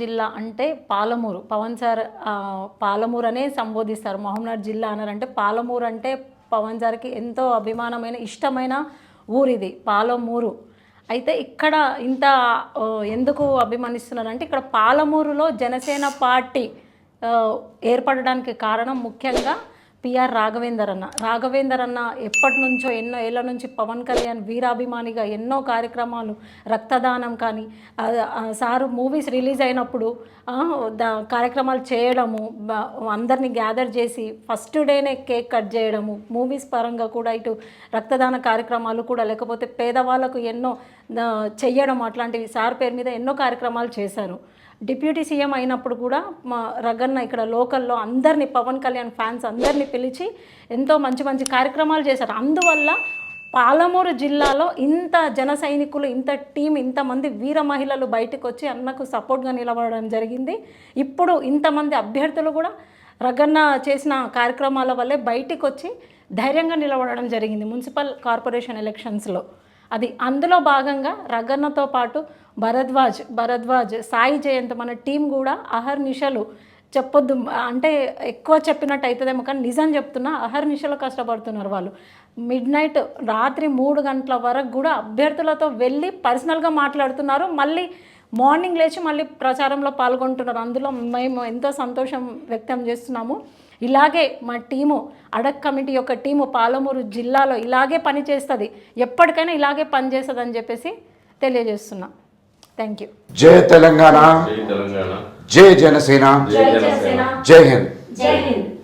జిల్లా అంటే పాలమూరు. పవన్ సార్ పాలమూరు అనే సంబోధిస్తారు. మహబూబ్నగర్ జిల్లా అన్నారంటే పాలమూరు అంటే పవన్ సార్కి ఎంతో అభిమానమైన ఇష్టమైన ఊరు ఇది పాలమూరు. అయితే ఇక్కడ ఇంత ఎందుకు అభిమానిస్తున్నారంటే ఇక్కడ పాలమూరులో జనసేన పార్టీ ఏర్పడడానికి కారణం ముఖ్యంగా పిఆర్ రాఘవేందర్ అన్న రాఘవేందర్ అన్న ఎప్పటి నుంచో ఎన్నో ఏళ్ళ నుంచి పవన్ కళ్యాణ్ వీరాభిమానిగా ఎన్నో కార్యక్రమాలు రక్తదానం కానీ సారు మూవీస్ రిలీజ్ అయినప్పుడు దా కార్యక్రమాలు చేయడము అందరినీ గ్యాదర్ చేసి ఫస్ట్ డేనే కేక్ కట్ చేయడము మూవీస్ పరంగా కూడా ఇటు రక్తదాన కార్యక్రమాలు కూడా లేకపోతే పేదవాళ్ళకు ఎన్నో చెయ్యడం అట్లాంటివి సార్ పేరు మీద ఎన్నో కార్యక్రమాలు చేశారు. డిప్యూటీ సీఎం అయినప్పుడు కూడా మా రగన్న ఇక్కడ లోకల్లో అందరినీ పవన్ కళ్యాణ్ ఫ్యాన్స్ అందరినీ పిలిచి ఎంతో మంచి మంచి కార్యక్రమాలు చేశారు. అందువల్ల పాలమూరు జిల్లాలో ఇంత జన సైనికులు ఇంత టీం ఇంతమంది వీర మహిళలు బయటకు వచ్చి అన్నకు సపోర్ట్గా నిలబడడం జరిగింది. ఇప్పుడు ఇంతమంది అభ్యర్థులు కూడా రగన్న చేసిన కార్యక్రమాల వల్లే బయటకు వచ్చి ధైర్యంగా నిలబడడం జరిగింది మున్సిపల్ కార్పొరేషన్ ఎలక్షన్స్లో. అది అందులో భాగంగా రగన్నతో పాటు భరద్వాజ్ భరద్వాజ్ సాయి జయంత్ మన టీం కూడా అహర్నిశలు చెప్పొద్దు. అంటే ఎక్కువ చెప్పినట్టు అవుతుందేమో కానీ నిజం చెప్తున్నా అహర్నిశలు కష్టపడుతున్నారు వాళ్ళు. మిడ్ నైట్ రాత్రి మూడు గంటల వరకు కూడా అభ్యర్థులతో వెళ్ళి పర్సనల్గా మాట్లాడుతున్నారు. మళ్ళీ మార్నింగ్ లేచి మళ్ళీ ప్రచారంలో పాల్గొంటున్నారు. అందులో మేము ఎంతో సంతోషం వ్యక్తం చేస్తున్నాము. ఇలాగే మా టీము అడక్ కమిటీ యొక్క టీము పాలమూరు జిల్లాలో ఇలాగే పనిచేస్తుంది. ఎప్పటికైనా ఇలాగే పనిచేస్తుంది అని చెప్పేసి తెలియజేస్తున్నాను థ్యాంక్ యూ జై తెలంగాణ. జై తెలంగాణ. జై జనసేన. జై జనసేన. జై హింద్. జై హింద్.